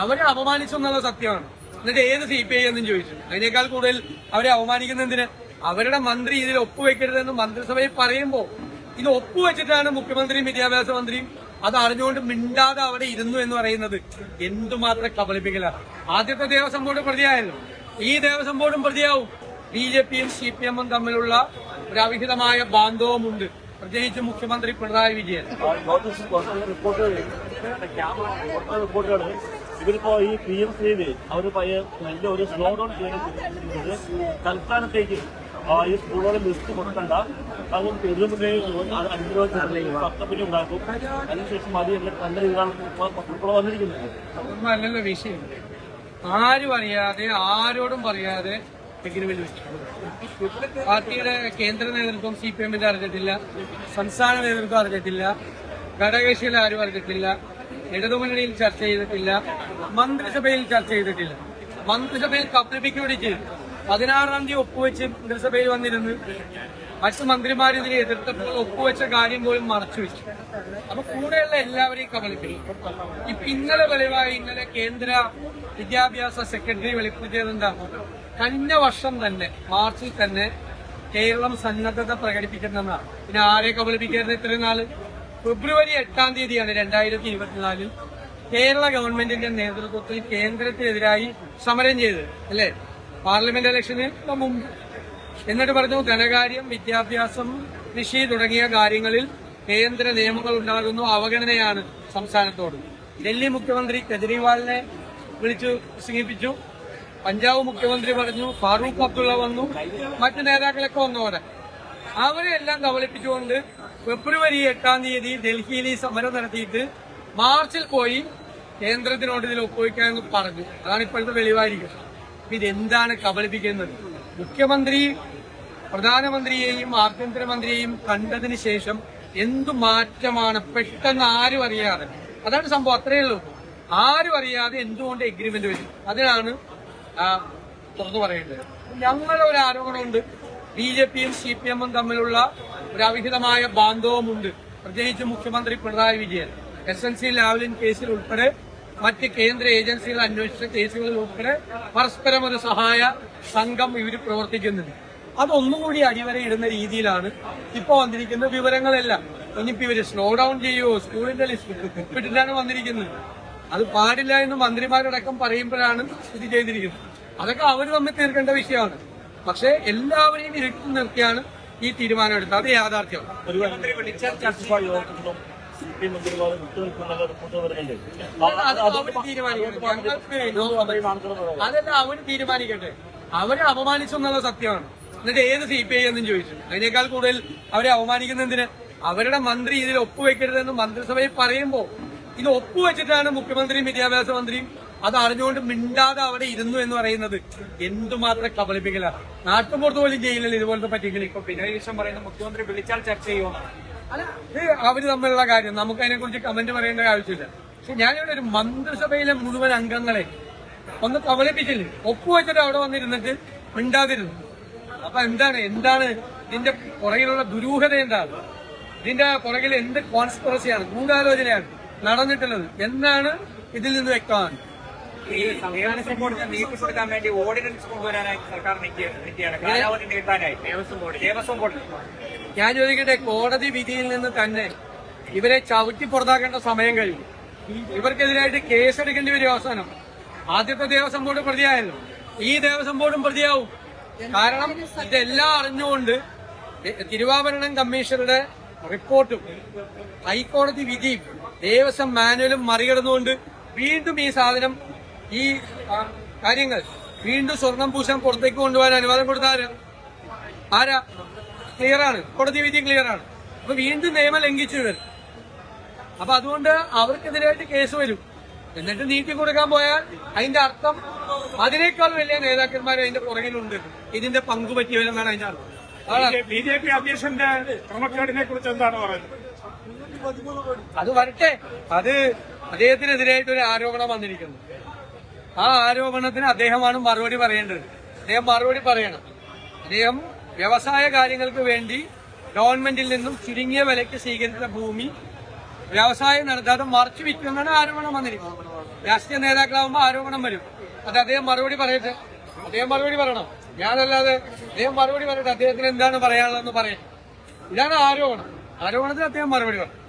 അവരെ അപമാനിച്ചു എന്നുള്ള സത്യമാണ്. എന്നിട്ട് ഏത് സി പി ഐ എന്നും ചോദിച്ചു. അതിനേക്കാൾ കൂടുതൽ അവരെ അപമാനിക്കുന്ന എന്തിന്? അവരുടെ മന്ത്രി ഇതിൽ ഒപ്പുവെക്കരുതെന്ന് മന്ത്രിസഭയിൽ പറയുമ്പോൾ ഇത് ഒപ്പുവെച്ചിട്ടാണ് മുഖ്യമന്ത്രിയും വിദ്യാഭ്യാസ മന്ത്രിയും അത് അറിഞ്ഞുകൊണ്ട് മിണ്ടാതെ അവിടെ ഇരുന്നു എന്ന് പറയുന്നത് എന്തുമാത്രം കബളിപ്പിക്കില്ല ആദ്യത്തെ ദേവസ്വം ബോർഡ് പ്രതിയായല്ലോ. ഈ ദേവസ്വം ബോർഡും പ്രതിയാവും. ബി ജെ പിയും സി പി എമ്മും തമ്മിലുള്ള ഒരു അവിഹിതമായ ബാന്ധവമുണ്ട്. പ്രത്യേകിച്ച് മുഖ്യമന്ത്രി പിണറായി വിജയൻ. ഇവരിപ്പോ ഈ പി എം സി വി അവർ വലിയ ഒരു സ്ലോ ഡൗൺ ചെയ്യുന്നത് തൽക്കാലത്തേക്ക് ഈ സ്കൂളുകളുടെ ലിസ്റ്റ് കൊടുക്കണ്ട അതും പെരുമുന്നേ പത്തപ്പനി ഉണ്ടാക്കും. അതിനുശേഷം മതി നല്ല രീതിയിലാണ് ഇപ്പോൾ വന്നിരിക്കുന്നത്. വിഷയം. ആരും അറിയാതെ ആരോടും പറയാതെ പാർട്ടിയുടെ കേന്ദ്ര നേതൃത്വം സി പി എമ്മിന്റെ അറിഞ്ഞിട്ടില്ല. സംസ്ഥാന നേതൃത്വം അറിഞ്ഞിട്ടില്ല. ഘടകകക്ഷികൾ ആരും അറിഞ്ഞിട്ടില്ല. ഇടതുമുന്നണിയിൽ ചർച്ച ചെയ്തിട്ടില്ല മന്ത്രിസഭയിൽ ചർച്ച ചെയ്തിട്ടില്ല. മന്ത്രിസഭയിൽ കബളിപ്പിക്കുകയും ചെയ്തു പതിനാറാം തീയതി ഒപ്പുവെച്ച് മന്ത്രിസഭയിൽ വന്നിരുന്ന്. മറ്റ് മന്ത്രിമാർ ഇതിനെ എതിർത്തപ്പോൾ ഒപ്പുവെച്ച കാര്യം പോലും മറച്ചു വെച്ചു. അപ്പൊ കൂടെയുള്ള എല്ലാവരെയും കബളിപ്പിക്കും. ഇപ്പൊ ഇന്നലെ വെളിവായി ഇന്നലെ കേന്ദ്ര വിദ്യാഭ്യാസ സെക്രട്ടറി വെളിപ്പെടുത്തിയത് എന്താണ് കഴിഞ്ഞ വർഷം തന്നെ മാർച്ചിൽ തന്നെ കേരളം സന്നദ്ധത പ്രകടിപ്പിക്കുന്നതാണ് പിന്നെ ആരെ കബളിപ്പിക്കരുത് ഇത്രയും നാൾ? ഫെബ്രുവരി എട്ടാം തീയതിയാണ് രണ്ടായിരത്തി ഇരുപത്തിനാലിൽ കേരള ഗവൺമെന്റിന്റെ നേതൃത്വത്തിൽ കേന്ദ്രത്തിനെതിരായി സമരം ചെയ്തത് അല്ലേ? പാർലമെന്റ് ഇലക്ഷന് മുമ്പ്. എന്നിട്ട് പറഞ്ഞു ധനകാര്യം വിദ്യാഭ്യാസം കൃഷി തുടങ്ങിയ കാര്യങ്ങളിൽ കേന്ദ്ര നിയമങ്ങൾ ഉണ്ടാകുന്നു അവഗണനയാണ് സംസ്ഥാനത്തോട്. ഡൽഹി മുഖ്യമന്ത്രി കെജ്രിവാളിനെ വിളിച്ചു പ്രസംഗിപ്പിച്ചു. പഞ്ചാബ് മുഖ്യമന്ത്രി പറഞ്ഞു ഫാറൂഖ് അബ്ദുള്ള വന്നു മറ്റു നേതാക്കളൊക്കെ വന്നു അവിടെ അവരെല്ലാം കബളിപ്പിച്ചുകൊണ്ട് ഫെബ്രുവരി എട്ടാം തീയതി ഡൽഹിയിൽ ഈ സമരം നടത്തിയിട്ട് മാർച്ചിൽ പോയി കേന്ദ്രത്തിനോട് ഇതിൽ ഒപ്പുവയ്ക്കാൻ പറഞ്ഞു. അതാണ് ഇപ്പോഴത്തെ വെളിവായിരിക്കുന്നത് അപ്പൊ ഇതെന്താണ് കബളിപ്പിക്കുന്നത്? മുഖ്യമന്ത്രി പ്രധാനമന്ത്രിയെയും ആഭ്യന്തരമന്ത്രിയെയും കണ്ടതിന് ശേഷം എന്തു മാറ്റമാണ് പെട്ടെന്ന് ആരും അറിയാതെ? അതാണ് സംഭവം. അത്രയേ ഉള്ളൂ. ആരും അറിയാതെ എന്തുകൊണ്ട് എഗ്രിമെന്റ് വരും അതിനാണ് തുറന്നു പറയേണ്ടത്. ഞങ്ങളുടെ ഒരു ആരോപണമുണ്ട്. ബി ജെ പിയും സി പി എമ്മും തമ്മിലുള്ള ഒരു അവിഹിതമായ ബാന്ധവമുണ്ട്. പ്രത്യേകിച്ച് മുഖ്യമന്ത്രി Pinarayi Vijayan. S N C Lavalin കേസിൽ ഉൾപ്പെടെ മറ്റ് കേന്ദ്ര ഏജൻസികൾ അന്വേഷിച്ച കേസുകളിൽ ഉൾപ്പെടെ പരസ്പരം ഒരു സഹായ സംഘം ഇവർ പ്രവർത്തിക്കുന്നുണ്ട്. അതൊന്നും കൂടി അടിവരയിടുന്ന രീതിയിലാണ് ഇപ്പൊ വന്നിരിക്കുന്ന വിവരങ്ങളെല്ലാം. ഇനിയിപ്പോ ഇവർ സ്ലോ ഡൗൺ ചെയ്യുമോ സ്കൂളിന്റെ ലിസ്റ്റ് വിട്ടിട്ടാണ് വന്നിരിക്കുന്നത്. അത് പാടില്ല എന്ന് മന്ത്രിമാരടക്കം പറയുമ്പോഴാണ് സ്ഥിതി ചെയ്തിരിക്കുന്നത്. അതൊക്കെ അവർ തമ്മിൽ തീർക്കേണ്ട വിഷയമാണ്. പക്ഷെ എല്ലാവരെയും ഇരുട്ടി നിർത്തിയാണ് ഈ തീരുമാനം എടുത്തത് അത് ഞങ്ങൾക്ക് അതല്ല അവർ തീരുമാനിക്കട്ടെ. അവരെ അപമാനിച്ചു എന്നുള്ള സത്യമാണ്. എന്നിട്ട് ഏത് സി പി ഐ എന്നും ചോദിച്ചു. അതിനേക്കാൾ കൂടുതൽ അവരെ അപമാനിക്കുന്ന എന്തിന്? അവരുടെ മന്ത്രി ഇതിൽ ഒപ്പുവെക്കരുതെന്ന് മന്ത്രിസഭയിൽ പറയുമ്പോ ഇത് ഒപ്പുവെച്ചിട്ടാണ് മുഖ്യമന്ത്രിയും വിദ്യാഭ്യാസ മന്ത്രിയും അത് അറിഞ്ഞുകൊണ്ട് മിണ്ടാതെ അവിടെ ഇരുന്നു എന്ന് പറയുന്നത് എന്തുമാത്രം കബളിപ്പിക്കല. നാട്ടുപുറത്ത് പോലും ജയിലിൽ ഇതുപോലത്തെ പറ്റിയെങ്കിൽ ഇപ്പൊ പിന്നെ ദിവസം പറയുന്ന മുഖ്യമന്ത്രി വിളിച്ചാൽ ചർച്ച ചെയ്യുമോ അല്ല ഇത് അവർ തമ്മിലുള്ള കാര്യം. നമുക്ക് അതിനെ കുറിച്ച് കമന്റ് പറയേണ്ട ആവശ്യമില്ല. പക്ഷെ ഞാനിവിടെ ഒരു മന്ത്രിസഭയിലെ മുഴുവൻ അംഗങ്ങളെ ഒന്ന് കബളിപ്പിച്ചില്ലേ. ഒപ്പുവെച്ചിട്ട് അവിടെ വന്നിരുന്നിട്ട് മിണ്ടാതിരുന്നു. അപ്പൊ എന്താണ് എന്താണ് ഇതിന്റെ പുറകിലുള്ള ദുരൂഹത എന്താണ്? ഇതിന്റെ പുറകിൽ എന്ത് കോൺസ്പിറസിയാണ് ഗൂഢാലോചനയാണ് നടന്നിട്ടുള്ളത്. എന്നാണ് ഇതിൽ നിന്ന് വ്യക്തമാണ് ഈ സംസ്ഥാന സപ്പോർട്ട് നീട്ടിക്കൊടുക്കാൻ വേണ്ടി ഓർഡിനൻസ് കൊണ്ടുവരാനായി സർക്കാർ നിൽക്കുക- നിൽക്കുകയാണ് കാലാവധി നീട്ടാനായി. ദേവസ്വം ബോർഡ് ദേവസ്വം ബോർഡ് ഞാൻ ചോദിക്കട്ടെ കോടതി വിധിയിൽ നിന്ന് തന്നെ ഇവരെ ചവിട്ടി പുറത്താക്കേണ്ട സമയം കഴിഞ്ഞു. ഇവർക്കെതിരായിട്ട് കേസെടുക്കേണ്ടി വരും അവസാനം. ആദ്യത്തെ ദേവസ്വം ബോർഡ് പ്രതിയായല്ലോ. ഈ ദേവസ്വം ബോർഡും പ്രതിയാവും. കാരണം ഇതെല്ലാം അറിഞ്ഞുകൊണ്ട് തിരുവാഭരണം കമ്മീഷണറുടെ റിപ്പോർട്ടും ഹൈക്കോടതി വിധിയും ദേവസ്വം മാനുവലും മറികടന്നുകൊണ്ട് വീണ്ടും ഈ സാധനം ഈ കാര്യങ്ങൾ. വീണ്ടും സ്വർണം പൂശാൻ പുറത്തേക്ക് കൊണ്ടുപോകാൻ അനുവാദം കൊടുത്ത ആരാ? ആരാ? ക്ലിയർ ആണ്. കോടതി വിധി ക്ലിയർ ആണ്. അപ്പൊ വീണ്ടും നിയമം ലംഘിച്ചു ഇവർ. അപ്പൊ അതുകൊണ്ട് അവർക്കെതിരായിട്ട് കേസ് വരും. എന്നിട്ട് നീട്ടി കൊടുക്കാൻ പോയാൽ അതിന്റെ അർത്ഥം അതിനേക്കാൾ വലിയ നേതാക്കന്മാർ അതിന്റെ പുറകിലുണ്ട്. ഇതിന്റെ പങ്ക് പറ്റിയവരെന്നാണ് അതിന്റെ അർത്ഥം. ബി ജെ പി അധ്യക്ഷന്റെ ക്രമക്കേടിനെ കുറിച്ച് എന്താണ് പറയുന്നത്? അത് വരട്ടെ. അത് അദ്ദേഹത്തിനെതിരായിട്ട് ഒരു ആരോപണം വന്നിരിക്കുന്നു. ആ ആരോപണത്തിന് അദ്ദേഹമാണ് മറുപടി പറയേണ്ടത്. അദ്ദേഹം മറുപടി പറയണം. അദ്ദേഹം വ്യവസായ കാര്യങ്ങൾക്ക് വേണ്ടി ഗവൺമെന്റിൽ നിന്നും ചുരുങ്ങിയ വിലയ്ക്ക് സ്വീകരിച്ച ഭൂമി വ്യവസായം നടത്താതെ മറച്ചു വിൽക്കുന്നതാണ് ആരോപണം വന്നിരിക്കുന്നത്. രാഷ്ട്രീയ നേതാക്കളാകുമ്പോൾ ആരോപണം വരും. അത് അദ്ദേഹം മറുപടി പറയട്ടെ. അദ്ദേഹം മറുപടി പറയണം. ഞാനല്ലാതെ അദ്ദേഹം മറുപടി പറയട്ടെ. അദ്ദേഹത്തിന് എന്താണ് പറയാനുള്ളതെന്ന് പറയട്ടെ ഇതാണ് ആരോപണം. ആരോപണത്തിന് അദ്ദേഹം മറുപടി പറയും.